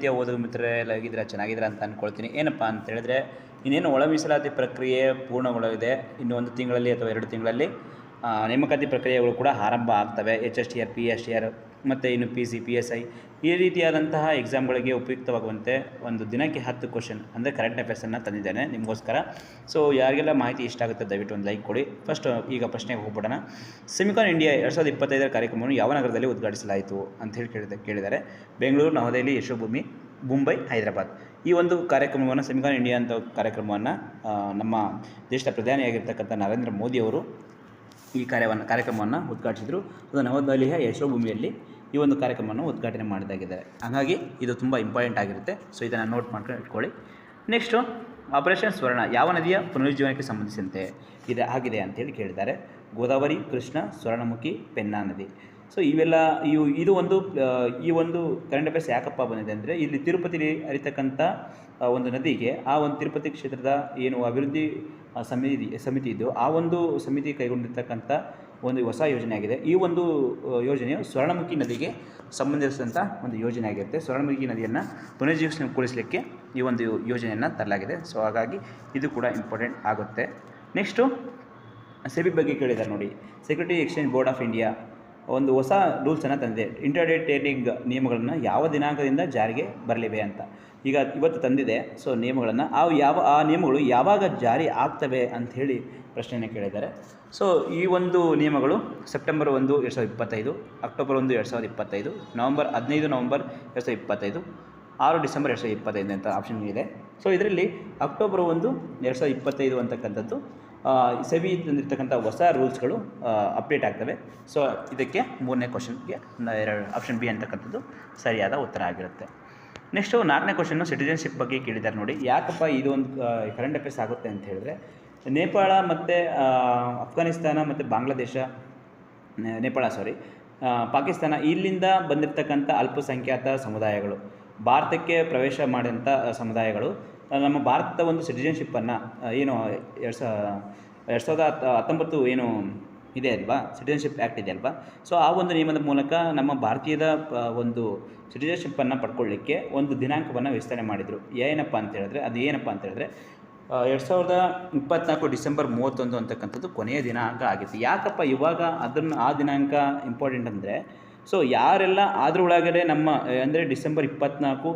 ಪ್ರೀತಿಯ ಓದುವ ಮಿತ್ರರೇ ಎಲ್ಲ ಹೇಗಿದ್ದೀರಾ ಚೆನ್ನಾಗಿದ್ದೀರಾ ಅಂತ ಅಂದ್ಕೊಳ್ತೀನಿ ಏನಪ್ಪ ಅಂತ ಹೇಳಿದ್ರೆ, ಇನ್ನೇನು ಒಳ ಮೀಸಲಾತಿ ಪ್ರಕ್ರಿಯೆ ಪೂರ್ಣಗೊಳ್ಳಲಿದೆ, ಇನ್ನು ಒಂದು ತಿಂಗಳಲ್ಲಿ ಅಥವಾ ಎರಡು ತಿಂಗಳಲ್ಲಿ ನೇಮಕಾತಿ ಪ್ರಕ್ರಿಯೆಗಳು ಕೂಡ ಆರಂಭ ಆಗ್ತವೆ. H S T R P S T R ಮತ್ತು ಇನ್ನು P C P S I ಈ ರೀತಿಯಾದಂತಹ ಎಕ್ಸಾಮ್ಗಳಿಗೆ ಉಪಯುಕ್ತವಾಗುವಂತೆ ಒಂದು ದಿನಕ್ಕೆ ಹತ್ತು ಕ್ವಶನ್ ಅಂದರೆ ಕರೆಂಟ್ ಅಫೇರ್ಸನ್ನು ತಂದಿದ್ದೇನೆ ನಿಮಗೋಸ್ಕರ. ಸೊ ಯಾರಿಗೆಲ್ಲ ಮಾಹಿತಿ ಇಷ್ಟ ಆಗುತ್ತೆ ದಯವಿಟ್ಟು ಒಂದು ಲೈಕ್ ಕೊಡಿ. ಫಸ್ಟ್ ಈಗ ಪ್ರಶ್ನೆಗೆ ಹೋಗ್ಬಿಡೋಣ. ಸೆಮಿಕಾನ್ ಇಂಡಿಯಾ ಎರಡು ಸಾವಿರದ ಇಪ್ಪತ್ತೈದರ ಕಾರ್ಯಕ್ರಮವನ್ನು ಯಾವ ನಗರದಲ್ಲಿ ಉದ್ಘಾಟಿಸಲಾಯಿತು ಅಂತ ಹೇಳಿ ಕೇಳಿದ, ಕೇಳಿದ್ದಾರೆ. ಬೆಂಗಳೂರು, ನವದೆಹಲಿ, ಯಶೋಭೂಮಿ, ಮುಂಬೈ, ಹೈದರಾಬಾದ್. ಈ ಒಂದು ಕಾರ್ಯಕ್ರಮವನ್ನು ಸೆಮಿಕಾನ್ ಇಂಡಿಯಾ ಅಂತ ಕಾರ್ಯಕ್ರಮವನ್ನು ನಮ್ಮ ದೇಶದ ಪ್ರಧಾನಿಯಾಗಿರ್ತಕ್ಕಂಥ ನರೇಂದ್ರ ಮೋದಿಯವರು ಈ ಕಾರ್ಯವನ್ನು ಕಾರ್ಯಕ್ರಮವನ್ನು ಉದ್ಘಾಟಿಸಿದರು. ಅದು ನವದೆಹಲಿಯ ಯಶೋಭೂಮಿಯಲ್ಲಿ ಈ ಒಂದು ಕಾರ್ಯಕ್ರಮವನ್ನು ಉದ್ಘಾಟನೆ ಮಾಡಿದಾಗಿದ್ದಾರೆ ಹಾಗಾಗಿ ಇದು ತುಂಬ ಇಂಪಾರ್ಟೆಂಟ್ ಆಗಿರುತ್ತೆ. ಸೊ ಇದನ್ನು ನೋಟ್ ಮಾಡ್ಕೊಂಡು ಇಟ್ಕೊಳ್ಳಿ ನೆಕ್ಸ್ಟು ಆಪರೇಷನ್ ಸ್ವರ್ಣ ಯಾವ ನದಿಯ ಪುನರುಜ್ಜೀವನಕ್ಕೆ ಸಂಬಂಧಿಸಿದಂತೆ ಇದೆ ಆಗಿದೆ ಅಂತೇಳಿ ಕೇಳಿದ್ದಾರೆ. ಗೋದಾವರಿ ಕೃಷ್ಣ ಸ್ವರ್ಣಮುಖಿ ಪೆನ್ನಾ ನದಿ. ಸೊ ಇವೆಲ್ಲ ಇವು ಇದು ಒಂದು ಈ ಒಂದು ಕರೆಂಟ್ ಅಫೇರ್ಸ್ ಯಾಕಪ್ಪ ಬಂದಿದೆ ಅಂದರೆ ಇಲ್ಲಿ ತಿರುಪತಿಲಿ ಹರಿತಕ್ಕಂಥ ಆ, ಒಂದು ನದಿಗೆ, ಆ ಒಂದು ತಿರುಪತಿ ಕ್ಷೇತ್ರದ ಏನು ಅಭಿವೃದ್ಧಿ ಸಮಿತಿ ಸಮಿತಿ ಇದ್ದು, ಆ ಒಂದು ಸಮಿತಿ ಕೈಗೊಂಡಿರ್ತಕ್ಕಂಥ ಒಂದು ಹೊಸ ಯೋಜನೆ ಆಗಿದೆ. ಈ ಒಂದು ಯೋಜನೆಯು ಸ್ವರ್ಣಮುಖಿ ನದಿಗೆ ಸಂಬಂಧಿಸಿದಂಥ ಒಂದು ಯೋಜನೆ ಆಗಿರುತ್ತೆ. ಸ್ವರ್ಣಮುಖಿ ನದಿಯನ್ನು ಪುನರ್ಜೀವಿಸಗೊಳಿಸಲಿಕ್ಕೆ ಈ ಒಂದು ಯೋಜನೆಯನ್ನು ತರಲಾಗಿದೆ. ಸೊ, ಹಾಗಾಗಿ ಇದು ಕೂಡ ಇಂಪಾರ್ಟೆಂಟ್ ಆಗುತ್ತೆ. ನೆಕ್ಸ್ಟು, ಸೆಬಿ ಬಗ್ಗೆ ಕೇಳಿದ್ದಾರೆ ನೋಡಿ. Security exchange board of India ಒಂದು ಹೊಸ ರೂಲ್ಸನ್ನು ತಂದಿದೆ. ಇಂಟರ್ಡೇ ಟ್ರೇಡಿಂಗ್ ನಿಯಮಗಳನ್ನು ಯಾವ ದಿನಾಂಕದಿಂದ ಜಾರಿಗೆ ಬರಲಿವೆ ಅಂತ. ಈಗ ಇವತ್ತು ತಂದಿದೆ. ಸೊ, ನಿಯಮಗಳನ್ನು ಆ ಯಾವ, ಆ ನಿಯಮಗಳು ಯಾವಾಗ ಜಾರಿ ಆಗ್ತವೆ ಅಂಥೇಳಿ ಪ್ರಶ್ನೆಯನ್ನು ಕೇಳಿದ್ದಾರೆ. ಸೊ, ಈ ಒಂದು ನಿಯಮಗಳು ಸೆಪ್ಟೆಂಬರ್ ಒಂದು, ಎರಡು ಸಾವಿರದ ಇಪ್ಪತ್ತೈದು, ಅಕ್ಟೋಬರ್ ಒಂದು, ಎರಡು ಸಾವಿರದ ಇಪ್ಪತ್ತೈದು, ನವಂಬರ್ ಹದಿನೈದು, ನವಂಬರ್ ಎರಡು ಸಾವಿರದ ಇಪ್ಪತ್ತೈದು, ಆರು ಡಿಸೆಂಬರ್ ಎರಡು ಸಾವಿರದ ಇಪ್ಪತ್ತೈದು ಅಂತ ಆಪ್ಷನ್ ಇದೆ. ಸೊ, ಇದರಲ್ಲಿ ಅಕ್ಟೋಬರ್ ಒಂದು, ಎರಡು ಸಾವಿರದ ಇಪ್ಪತ್ತೈದು ಅಂತಕ್ಕಂಥದ್ದು ಸೆಬಿ ತಂದಿರ್ತಕ್ಕಂಥ ಹೊಸ ರೂಲ್ಸ್ಗಳು ಅಪ್ಡೇಟ್ ಆಗ್ತವೆ. ಸೊ ಇದಕ್ಕೆ ಮೂರನೇ ಕ್ವಶನ್ಗೆ ಎರಡು ಆಪ್ಷನ್ ಬಿ ಅಂತಕ್ಕಂಥದ್ದು ಸರಿಯಾದ ಉತ್ತರ ಆಗಿರುತ್ತೆ. ನೆಕ್ಸ್ಟು ನಾಲ್ಕನೇ ಕ್ವಶನ್ನು ಸಿಟಿಜನ್ಶಿಪ್ ಬಗ್ಗೆ ಕೇಳಿದ್ದಾರೆ ನೋಡಿ. ಯಾಕಪ್ಪ ಒಂದು ಕರೆಂಟ್ ಅಫೇರ್ಸ್ ಆಗುತ್ತೆ ಅಂತ ಹೇಳಿದ್ರೆ, ನೇಪಾಳ ಮತ್ತು ಅಫ್ಘಾನಿಸ್ತಾನ ಮತ್ತು ಬಾಂಗ್ಲಾದೇಶ ನೇಪಾಳ ಸಾರಿ ಪಾಕಿಸ್ತಾನ ಇಲ್ಲಿಂದ ಬಂದಿರತಕ್ಕಂಥ ಅಲ್ಪಸಂಖ್ಯಾತ ಸಮುದಾಯಗಳು, ಭಾರತಕ್ಕೆ ಪ್ರವೇಶ ಮಾಡಿದಂಥ ಸಮುದಾಯಗಳು ನಮ್ಮ ಭಾರತದ ಒಂದು ಸಿಟಿಜನ್ಶಿಪ್ಪನ್ನು ಏನು, ಎರಡು ಸಾ, ಎರಡು ಸಾವಿರದ ಹತ್ತು ಹತ್ತೊಂಬತ್ತು ಏನು ಇದೆ ಅಲ್ವಾ? ಸಿಟಿಜನ್ಶಿಪ್ ಆ್ಯಕ್ಟ್ ಇದೆ ಅಲ್ವಾ? ಸೊ ಆ ಒಂದು ನಿಯಮದ ಮೂಲಕ ನಮ್ಮ ಭಾರತೀಯದ ಒಂದು ಸಿಟಿಜನ್ಶಿಪ್ಪನ್ನು ಪಡ್ಕೊಳ್ಳಿಕ್ಕೆ ಒಂದು ದಿನಾಂಕವನ್ನು ವಿಸ್ತರಣೆ ಮಾಡಿದರು. ಏನಪ್ಪ ಅಂತ ಹೇಳಿದ್ರೆ, ಅದು ಏನಪ್ಪ ಅಂತ ಹೇಳಿದ್ರೆ ಎರಡು ಸಾವಿರದ ಇಪ್ಪತ್ನಾಲ್ಕು ಡಿಸೆಂಬರ್ ಮೂವತ್ತೊಂದು ಅಂತಕ್ಕಂಥದ್ದು ಕೊನೆಯ ದಿನಾಂಕ ಆಗಿತ್ತು. ಯಾಕಪ್ಪ ಇವಾಗ ಅದನ್ನು, ಆ ದಿನಾಂಕ ಇಂಪಾರ್ಟೆಂಟ್ ಅಂದರೆ ಸೊ ಯಾರೆಲ್ಲ ಅದ್ರ ಒಳಗಡೆ ನಮ್ಮ ಅಂದರೆ ಡಿಸೆಂಬರ್ ಇಪ್ಪತ್ನಾಲ್ಕು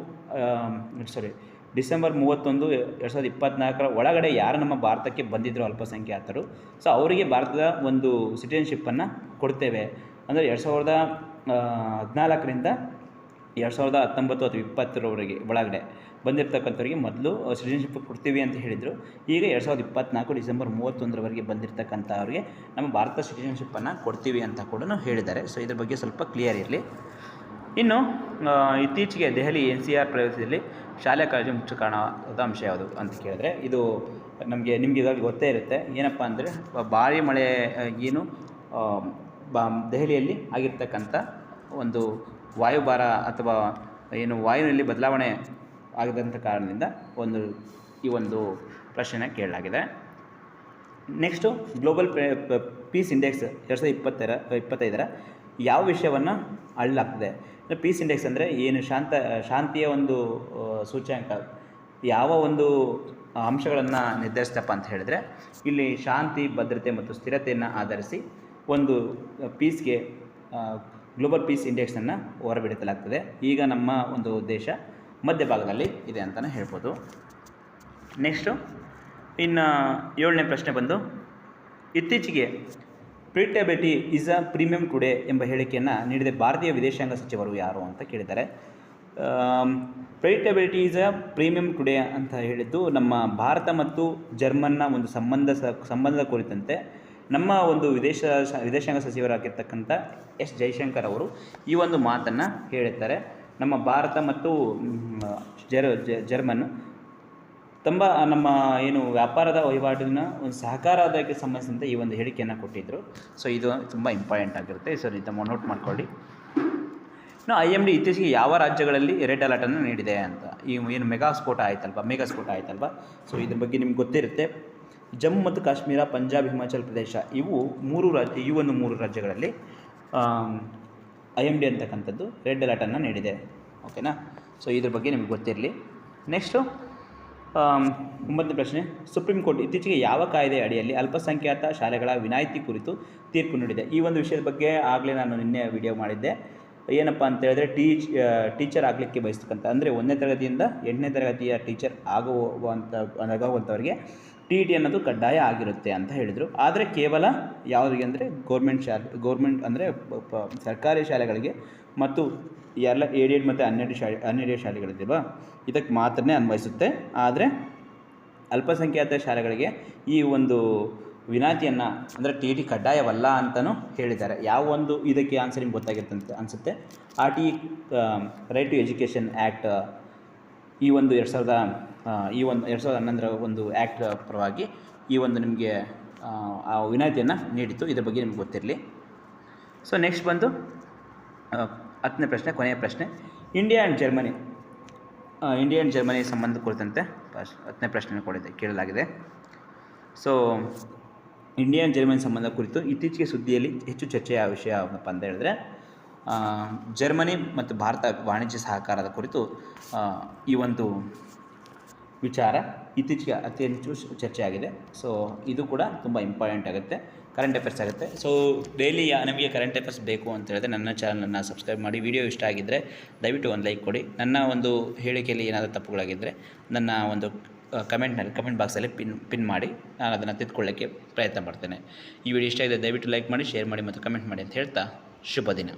ಸಾರಿ ಡಿಸೆಂಬರ್ ಮೂವತ್ತೊಂದು ಎರಡು ಸಾವಿರದ ಇಪ್ಪತ್ತ್ನಾಲ್ಕರ ಒಳಗಡೆ ಯಾರು ನಮ್ಮ ಭಾರತಕ್ಕೆ ಬಂದಿದ್ದರು ಅಲ್ಪಸಂಖ್ಯಾತರು. ಸೊ ಅವರಿಗೆ ಭಾರತದ ಒಂದು ಸಿಟಿಜನ್ಶಿಪ್ಪನ್ನು ಕೊಡ್ತೇವೆ. ಅಂದರೆ ಎರಡು ಸಾವಿರದ ಹದಿನಾಲ್ಕರಿಂದ ಎರಡು ಸಾವಿರದ ಹತ್ತೊಂಬತ್ತು ಅಥವಾ ಇಪ್ಪತ್ತರವರೆಗೆ ಒಳಗಡೆ ಬಂದಿರತಕ್ಕಂಥವ್ರಿಗೆ ಮೊದಲು ಸಿಟಿಜನ್ಶಿಪ್ ಕೊಡ್ತೀವಿ ಅಂತ ಹೇಳಿದರು. ಈಗ ಎರಡು ಸಾವಿರದ ಇಪ್ಪತ್ತ್ನಾಲ್ಕು ಡಿಸೆಂಬರ್ ಮೂವತ್ತೊಂದರವರೆಗೆ ಬಂದಿರತಕ್ಕಂಥವ್ರಿಗೆ ನಮ್ಮ ಭಾರತ ಸಿಟಿಜನ್ಶಿಪ್ಪನ್ನು ಕೊಡ್ತೀವಿ ಅಂತ ಕೂಡ ಹೇಳಿದ್ದಾರೆ. ಸೊ ಇದ್ರ ಬಗ್ಗೆ ಸ್ವಲ್ಪ ಕ್ಲಿಯರ್ ಇರಲಿ. ಇನ್ನು ಇತ್ತೀಚೆಗೆ ದೆಹಲಿ ಎನ್ ಸಿ ಆರ್ ಪ್ರವೇಶದಲ್ಲಿ ಶಾಲೆ ಕಾಲೇಜು ಮುಖ್ಯ ಕಾರಣವಾದ ಅಂಶ ಯಾವುದು ಅಂತ ಕೇಳಿದ್ರೆ ಇದು ನಮಗೆ, ನಿಮಗೆ ಇದಾಗಿ ಗೊತ್ತೇ ಇರುತ್ತೆ. ಏನಪ್ಪ ಅಂದರೆ, ಭಾರಿ ಮಳೆ, ಏನು ಬಾ, ದೆಹಲಿಯಲ್ಲಿ ಆಗಿರ್ತಕ್ಕಂಥ ಒಂದು ವಾಯುಭಾರ ಅಥವಾ ಏನು ವಾಯುವಿನಲ್ಲಿ ಬದಲಾವಣೆ ಆಗದಂಥ ಕಾರಣದಿಂದ ಒಂದು, ಈ ಒಂದು ಪ್ರಶ್ನೆ ಕೇಳಲಾಗಿದೆ. ನೆಕ್ಸ್ಟು ಗ್ಲೋಬಲ್ ಪೀಸ್ ಇಂಡೆಕ್ಸ್ ಎರಡು ಸಾವಿರದ ಇಪ್ಪತ್ತರ, ಇಪ್ಪತ್ತೈದರ ಯಾವ ವಿಷಯವನ್ನು ಅಳ್ಳಾಗ್ತದೆ? ಪೀಸ್ ಇಂಡೆಕ್ಸ್ ಅಂದರೆ ಏನು? ಶಾಂತ, ಶಾಂತಿಯ ಒಂದು ಸೂಚ್ಯಾಂಕ. ಯಾವ ಒಂದು ಅಂಶಗಳನ್ನು ನಿರ್ಧರಿಸ್ತಪ್ಪ ಅಂತ ಹೇಳಿದ್ರೆ, ಇಲ್ಲಿ ಶಾಂತಿ, ಭದ್ರತೆ ಮತ್ತು ಸ್ಥಿರತೆಯನ್ನು ಆಧರಿಸಿ ಒಂದು ಪೀಸ್ಗೆ ಗ್ಲೋಬಲ್ ಪೀಸ್ ಇಂಡೆಕ್ಸನ್ನು ಹೊರಬಿಡಿಸಲಾಗ್ತದೆ ಈಗ ನಮ್ಮ ಒಂದು ದೇಶ ಮಧ್ಯಭಾಗದಲ್ಲಿ ಇದೆ ಅಂತಲೇ ಹೇಳ್ಬೋದು. ನೆಕ್ಸ್ಟು, ಇನ್ನು ಏಳನೇ ಪ್ರಶ್ನೆ ಬಂದು, ಇತ್ತೀಚೆಗೆ predictability is a premium today ಎಂಬ ಹೇಳಿಕೆಯನ್ನು ನೀಡಿದ ಭಾರತೀಯ ವಿದೇಶಾಂಗ ಸಚಿವರು ಯಾರು ಅಂತ ಕೇಳಿದ್ದಾರೆ. Predictability is a premium today ಅಂತ ಹೇಳಿದ್ದು ನಮ್ಮ ಭಾರತ ಮತ್ತು ಜರ್ಮನ್ನ ಒಂದು ಸಂಬಂಧ ಸಂಬಂಧದ ಕುರಿತಂತೆ ನಮ್ಮ ಒಂದು ವಿದೇಶ, ವಿದೇಶಾಂಗ ಸಚಿವರಾಗಿರ್ತಕ್ಕಂಥ ಎಸ್ ಜೈಶಂಕರ್ ಅವರು ಈ ಒಂದು ಮಾತನ್ನು ಹೇಳುತ್ತಾರೆ ನಮ್ಮ ಭಾರತ ಮತ್ತು ಜರ್ ಜರ್ಮನ್ ತುಂಬ ನಮ್ಮ ಏನು ವ್ಯಾಪಾರದ ವಹಿವಾಟಿನ ಒಂದು ಸಹಕಾರದಕ್ಕೆ ಸಂಬಂಧಿಸಿದಂತೆ ಈ ಒಂದು ಹೇಳಿಕೆಯನ್ನು ಕೊಟ್ಟಿದ್ದರು ಸೊ ಇದು ತುಂಬ ಇಂಪಾರ್ಟೆಂಟ್ ಆಗಿರುತ್ತೆ. ಸೊ ತಮ್ಮ ನೋಟ್ ಮಾಡ್ಕೊಳ್ಳಿ. ಇನ್ನು ಐ ಎಂ ಡಿ ಇತ್ತೀಚೆಗೆ ಯಾವ ರಾಜ್ಯಗಳಲ್ಲಿ ರೆಡ್ ಅಲರ್ಟನ್ನು ನೀಡಿದೆ ಅಂತ. ಈ ಏನು ಮೆಗಾ ಸ್ಫೋಟ ಆಯ್ತಲ್ವ? ಮೆಗಾ ಸ್ಫೋಟ ಆಯ್ತಲ್ವ? ಸೊ ಇದ್ರ ಬಗ್ಗೆ ನಿಮ್ಗೆ ಗೊತ್ತಿರುತ್ತೆ. ಜಮ್ಮು ಮತ್ತು ಕಾಶ್ಮೀರ, ಪಂಜಾಬ್, ಹಿಮಾಚಲ ಪ್ರದೇಶ ಇವು ಮೂರು ರಾಜ್ಯ ಈ ಒಂದು ಮೂರು ರಾಜ್ಯಗಳಲ್ಲಿ ಐ ಎಂ ಡಿ ಅಂತಕ್ಕಂಥದ್ದು ರೆಡ್ ಅಲರ್ಟನ್ನು ನೀಡಿದೆ. ಓಕೆನಾ ಸೊ ಇದ್ರ ಬಗ್ಗೆ ನಿಮಗೆ ಗೊತ್ತಿರಲಿ. ನೆಕ್ಸ್ಟು ಒಂಬತ್ತನೇ ಪ್ರಶ್ನೆ. ಸುಪ್ರೀಂ ಕೋರ್ಟ್ ಇತ್ತೀಚೆಗೆ ಯಾವ ಕಾಯ್ದೆ ಅಡಿಯಲ್ಲಿ ಅಲ್ಪಸಂಖ್ಯಾತ ಶಾಲೆಗಳ ವಿನಾಯಿತಿ ಕುರಿತು ತೀರ್ಪು ನೀಡಿದೆ? ಈ ಒಂದು ವಿಷಯದ ಬಗ್ಗೆ ಆಗಲೇ ನಾನು ನಿನ್ನೆ ವಿಡಿಯೋ ಮಾಡಿದ್ದೆ. ಏನಪ್ಪ ಅಂತ ಹೇಳಿದ್ರೆ ಟೀಚ್ ಟೀಚರ್ ಆಗಲಿಕ್ಕೆ ಬಯಸ್ತಕ್ಕಂಥ, ಅಂದರೆ ಒಂದನೇ ತರಗತಿಯಿಂದ ಎಂಟನೇ ತರಗತಿಯ ಟೀಚರ್ ಆಗುವಂಥ ಆಗುವಂಥವ್ರಿಗೆ ಟಿ ಟಿ ಅನ್ನೋದು ಕಡ್ಡಾಯ ಆಗಿರುತ್ತೆ ಅಂತ ಹೇಳಿದರು. ಆದರೆ ಕೇವಲ ಯಾವುದಿಗೆ ಅಂದರೆ ಗೌರ್ಮೆಂಟ್ ಶಾಲೆ ಗೌರ್ಮೆಂಟ್ ಅಂದರೆ ಸರ್ಕಾರಿ ಶಾಲೆಗಳಿಗೆ ಮತ್ತು ಎಲ್ಲ ಏಡೆಡ್ ಮತ್ತು ಹನ್ನೆರಡು ಶಾಲೆ, ಹನ್ನೆರಡು ಶಾಲೆಗಳಿದ್ದೀವ ಇದಕ್ಕೆ ಮಾತ್ರನೇ ಅನ್ವಯಿಸುತ್ತೆ. ಆದರೆ ಅಲ್ಪಸಂಖ್ಯಾತ ಶಾಲೆಗಳಿಗೆ ಈ ಒಂದು ವಿನಾಯಿತಿಯನ್ನು ಅಂದರೆ ಟಿ ಟಿ ಕಡ್ಡಾಯವಲ್ಲ ಅಂತಲೂ ಹೇಳಿದ್ದಾರೆ. ಯಾವ ಒಂದು ಇದಕ್ಕೆ ಆನ್ಸರ್ ನಿಮ್ಗೆ ಗೊತ್ತಾಗಿರ್ತಂತೆ ಅನಿಸುತ್ತೆ. R T right to education act ಈ ಒಂದು ಎರಡು ಸಾವಿರದ ಈ ಒಂದು ಎರಡು ಸಾವಿರದ ಹನ್ನೊಂದರ ಒಂದು ಆ್ಯಕ್ಟ್ ಪರವಾಗಿ ಈ ಒಂದು ನಿಮಗೆ ಆ, ವಿನಾಯಿತಿಯನ್ನು ನೀಡಿತ್ತು ಇದ್ರ ಬಗ್ಗೆ ನಿಮ್ಗೆ ಗೊತ್ತಿರಲಿ. ಸೊ ನೆಕ್ಸ್ಟ್ ಬಂದು ಹತ್ತನೇ ಪ್ರಶ್ನೆ ಕೊನೆಯ ಪ್ರಶ್ನೆ. India and Germany India and Germany ಸಂಬಂಧ ಕುರಿತಂತೆ ಹತ್ತನೇ ಪ್ರಶ್ನೆ ಕೊಡಿದೆ ಕೇಳಲಾಗಿದೆ. ಸೊ ಇಂಡಿಯಾ ಆ್ಯಂಡ್ ಜರ್ಮನಿ ಸಂಬಂಧ ಕುರಿತು ಇತ್ತೀಚೆಗೆ ಸುದ್ದಿಯಲ್ಲಿ ಹೆಚ್ಚು ಚರ್ಚೆಯ ವಿಷಯ ಅಂತ ಹೇಳಿದ್ರೆ ಜರ್ಮನಿ ಮತ್ತು ಭಾರತ ವಾಣಿಜ್ಯ ಸಹಕಾರದ ಕುರಿತು ಈ ಒಂದು ವಿಚಾರ ಇತ್ತೀಚೆಗೆ ಅತಿ ಹೆಚ್ಚು ಚರ್ಚೆಯಾಗಿದೆ. ಸೊ ಇದು ಕೂಡ ತುಂಬ ಇಂಪಾರ್ಟೆಂಟ್ ಆಗುತ್ತೆ. ಕರೆಂಟ್ ಅಫೇರ್ಸ್ ಆಗುತ್ತೆ. ಸೊ ಡೈಲಿ ನಮಗೆ ಕರೆಂಟ್ ಅಫೇರ್ಸ್ ಬೇಕು ಅಂತ ಹೇಳಿದ್ರೆ ನನ್ನ ಚಾನಲನ್ನು ಸಬ್ಸ್ಕ್ರೈಬ್ ಮಾಡಿ. ವಿಡಿಯೋ ಇಷ್ಟ ಆಗಿದ್ದರೆ ದಯವಿಟ್ಟು ಒಂದು ಲೈಕ್ ಕೊಡಿ. ನನ್ನ ಒಂದು ಹೇಳಿಕೆಯಲ್ಲಿ ಏನಾದರೂ ತಪ್ಪುಗಳಾಗಿದ್ದರೆ ನನ್ನ ಒಂದು ಕಮೆಂಟ್ನಲ್ಲಿ ಕಮೆಂಟ್ ಬಾಕ್ಸಲ್ಲಿ ಪಿನ್ ಪಿನ್ ಮಾಡಿ. ನಾನು ಅದನ್ನು ತಿದ್ಕೊಳ್ಳೋಕ್ಕೆ ಪ್ರಯತ್ನ ಮಾಡ್ತೇನೆ ಈ ವಿಡಿಯೋ ಇಷ್ಟ ಇದೆ ದಯವಿಟ್ಟು ಲೈಕ್ ಮಾಡಿ ಶೇರ್ ಮಾಡಿ ಮತ್ತು ಕಮೆಂಟ್ ಮಾಡಿ ಅಂತ ಹೇಳ್ತಾ ಶುಭ ದಿನ.